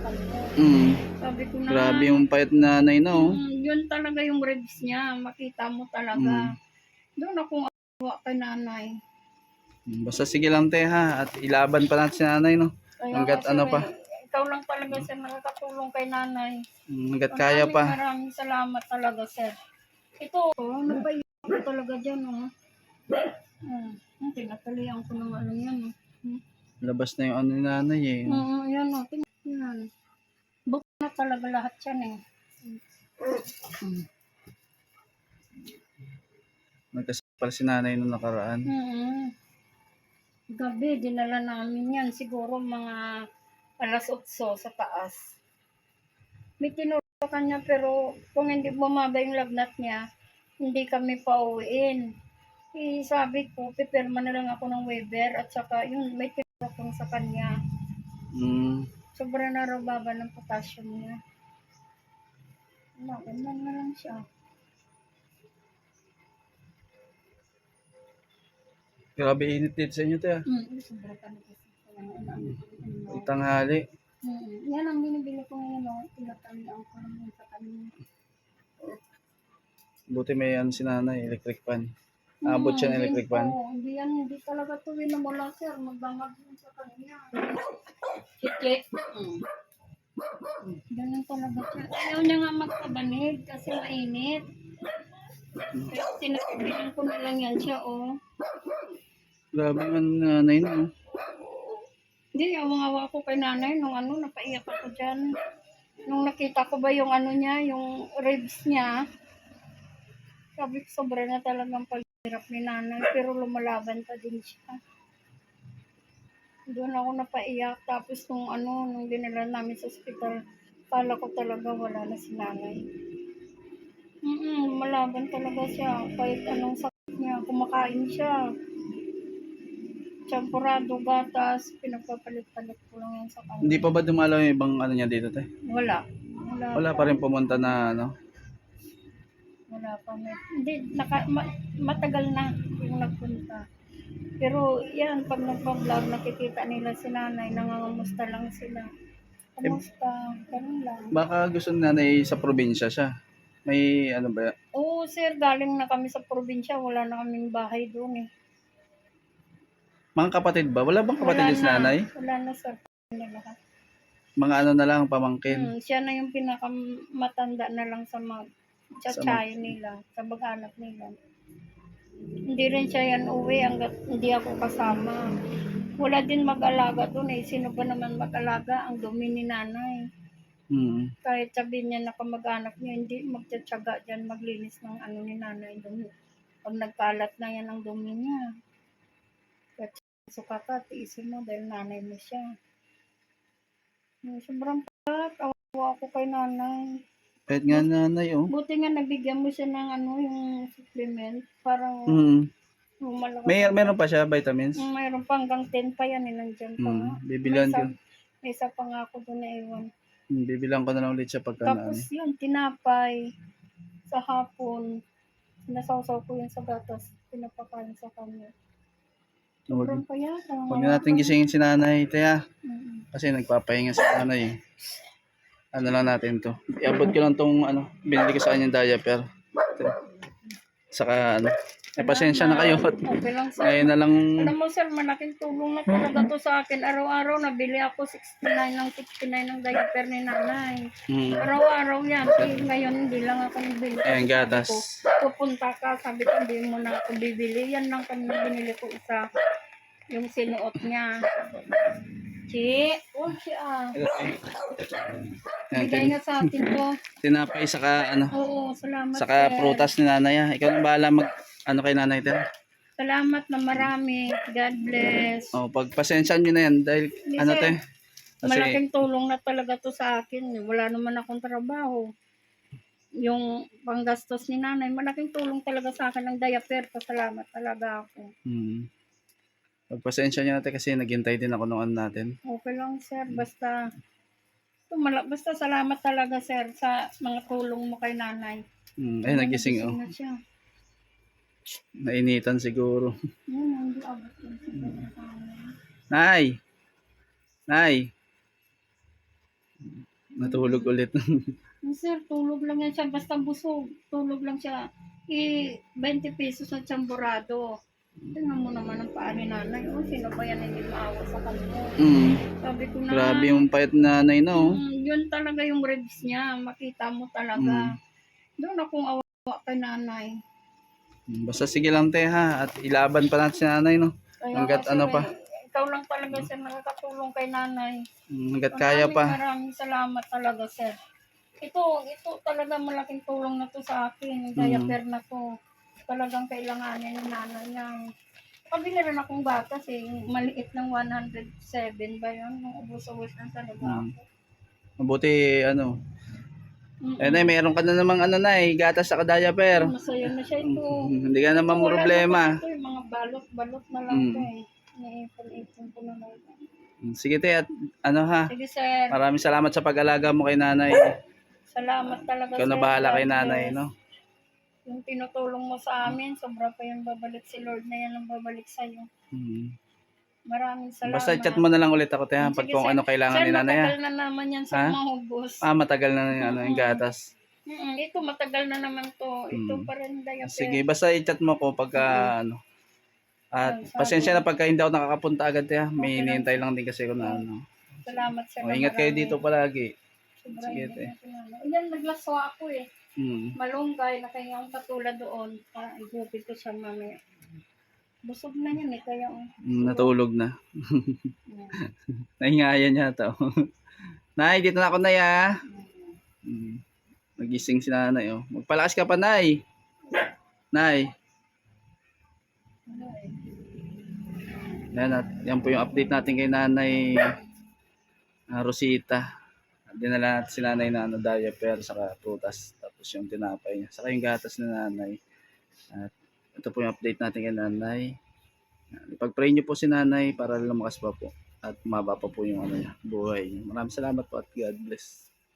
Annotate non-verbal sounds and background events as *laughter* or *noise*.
kanya. Mm. Sabi ko na, Grabe yung payat na nanay na oh. "Mm, yun talaga yung ribs niya. Makita mo Mm. talaga. Doon akong awa kay nanay. Basta sige lang te ha. At ilaban pa natin si nanay no. Kaya Hanggat ano pa. Ikaw lang talaga sir nakakatulong kay nanay. Mm, Hanggat kaya Maraming pa. Maraming salamat talaga sir. Ito, oh, napaiyak ko talaga dyan oh. Hmm. Hmm, tinatalian ko ng ano yan oh. Hmm. Labas na yung ano ni nanay eh. Oo, yan o. Tingnan. Book na talaga lahat yan eh. Mm. Nagkasapal si nanay nung nakaraan. Mm. Gabi, dinala namin yan. Siguro mga alas 8 sa taas. May tinuro kanya pero kung hindi bumaba yung lagnat niya, hindi kami pauwiin. Eh, sabi ko, pipirma na lang ako ng waiver at saka yun, may tinuro sa kanya. Mm. Sobra na raw baba ng potassium niya. Wala, ganyan na lang siya. Grabe init sa inyo te ah. Mm, sobra talaga siya. Mm. Tanghali. Mm, yan ang binibili ko ngayon, no? tinatandaan ko naman sa kanya. Buti may ano si nanay, electric fan. Abot siya ng electric fan. Oo, hindi yan, hindi talaga tuwi na mula, sir. Magdamag yun sa kanya. Kikik. Mm. Ganun talaga siya. Ayaw niya nga magkabanig kasi mainit. Kaya sinasabihan ko na lang yan siya, oh. Grabe ang nanay no. Hindi, awa-awa ko kay nanay nung ano, napaiyak ako dyan. Nung nakita ko ba yung ano niya, yung ribs niya, sabi ko sobra na talagang paghirap ni nanay, pero lumalaban pa din siya. Doon ako napaiyak, tapos nung ano, nung dinala namin sa ospital, kala ko talaga wala na si nanay. Mm lumalaban talaga siya, kahit anong sakit niya, kumakain siya. Champurado, gatas, pinagpapalit-palit ko lang yan sa kanya. Hindi pa ba dumalaw yung ibang ano niya dito te? Wala. Wala, Wala pa rin pumunta na ano. Wala pa. May, hindi, naka, ma- matagal na yung nagpunta. Pero yan, pag nagpa-vlog, nakikita nila si nanay, nangangamusta lang sila. Kamusta? Ganun lang. Baka gusto ni nanay sa probinsya siya. May ano ba? Oo, sir, galing na kami sa probinsya. Wala na kaming bahay doon eh. Mga kapatid ba? Wala bang kapatid Wala si nanay? Wala na, sir. Na lahat. Mga ano na lang, pamangkin. Hmm, siya na yung pinakamatanda na lang sa mga tsatsayo nila, sa mag-anak nila. Hindi rin siya yan uwi hanggat hindi ako kasama. Wala din mag-alaga doon eh. Sino ba naman mag-alaga? Ang dumi ni nanay. Hmm. Kahit sabihin niya na kamag-anak niya, hindi magtsatsaga dyan maglinis ng ano ni nanay dumi. Pag nagkalat na yan ang dumi niya. Kaya suka ka, tiisin mo dahil nanay mo siya. Sobrang pat, awa ako kay nanay. Kahit nga nanay oh. Buti nga nabigyan mo siya ng ano, yung supplement. Parang lumalakas. May meron pa siya vitamins. Mm, mayroon pa hanggang 10 pa yan, eh, nandyan pa nga. Hmm. Bibilan ko. May isa pa nga ako doon na iwan. Hmm, bibilang ko na lang ulit siya pagka na. Tapos yun, tinapay sa hapon. Sinasawsaw ko yun sa gatas. Pinapakain sa kanya. Huwag, huwag na natin gisingin si nanay, Taya. Mm. Kasi nagpapahinga si nanay eh. Ano lang natin to. Iabot ko lang tong ano, binili ko sa kanyang diaper. Ito. Saka ano, eh, pasensya na kayo. Okay lang sir. *laughs* Ngayon na lang, Alam mo sir, malaking tulong na talaga to sa akin. Araw-araw nabili ako 69 ng 69 ng diaper ni nanay. hmm, Araw-araw yan. Eh, ngayon hindi lang ako nabili. ayan, gatas. ko, pupunta ka, sabi ko, hindi mo na ako bibili. Yan lang kami binili ko isa. Yung sinuot niya. Chi, oh, si ah. Ayan, Bigay tin- na sa atin to. *laughs* tinapay saka ano, Oo, salamat. saka sir. prutas ni nanay ah. Ikaw na bahala mag, ano kay nanay din. Salamat na marami. God bless. Oh, pagpasensyahan nyo na yan dahil Hindi, ano sir. te. Kasi, Malaking tulong na talaga to sa akin. Wala naman akong trabaho. Yung panggastos ni nanay, malaking tulong talaga sa akin ng diaper. Pasalamat talaga ako. hmm, pagpasensya nyo natin kasi naghintay din ako noon natin. Okay lang, sir. Basta, tumala, basta salamat talaga, sir, sa mga tulong mo kay nanay. Hmm, ay, nagising oh. na siya. Nainitan siguro. Hindi abot yun sa Nay! Nay! Natulog ulit. *laughs* Sir, tulog lang yan siya. Basta busog. Tulog lang siya. I 20 pesos na chamburado. Tingnan mo naman ang paa ni nanay. Oh, sino ba yan hindi maawa sa kanya? mm. Sabi ko na, Grabe yung payat na nanay no. Mm, yun talaga yung ribs niya. Makita mo talaga. Doon akong awa kay nanay. Mm, Basta sige lang te ha. At ilaban pa natin si nanay no. Kaya Hanggat ano pa. Ikaw lang talaga sir nakakatulong kay nanay. Mm, Hanggat kaya pa. Maraming salamat talaga sir. Ito, ito talaga malaking tulong na to sa akin. Diaper na to. Talagang kailanganin ng nanay niya. Pabili rin akong batas eh. Maliit ng 107 ba yun? Nung ubus-ubus lang talaga Mm. ako. Mabuti ano. Mm-mm. Eh nay, meron ka na namang ano na eh. Gatas sa diaper. Masaya na siya ito. Mm, Hindi ka naman Wala na problema. kasi ito, yung mga balot-balot na lang Mm. to eh. Naipon-ipon ko na lang. Mm, Sige te at ano ha. Sige sir, Maraming salamat sa pag-alaga mo kay nanay. salamat talaga Ikaw na sir. bahala kay nanay bless. no. Yung tinutulong mo sa amin, sobra pa yung babalik si Lord na yan ang babalik sa'yo. Mm. Maraming salamat. Basta chat mo na lang ulit ako ha. Pag kung sir. ano kailangan sir, ni nanay ha. matagal na naman yan sa Ha? mahubos. Ah, matagal na yung, ano, yung gatas. Mm, ito, matagal na naman to. Ito Mm. pa rin diaper. Sige, basta i-chat mo ko pagka ano. At Ah, sabi- pasensya na pagka hindi ako nakakapunta agad ha. May Okay hinihintay lang din kasi ko na ano. Salamat sir. O, ingat kayo dito palagi. Sobra Sige, te. salamat. Ayan, naglaswa ako eh. Mm. Malunggay na kaya ang katulad doon. Ah, igupit ko siya mamaya. Busog na yan eh, kaya oh. Mm, natulog na. *laughs* Yan. Nahingayan niya to. nay, dito na ako na ya. Mm. Nagising si nanay oh. Magpalakas ka pa nay. Nay. Yan, at, yan po yung update natin kay nanay ah, Rosita. Dinala natin si nanay na ano, diaper, saka prutas, tapos yung tinapay niya, saka yung gatas ni nanay. At ito po yung update natin kay nanay. Ipag-pray niyo po si nanay para lumakas pa po at maba pa po yung ano niya, buhay. Maraming salamat po at God bless.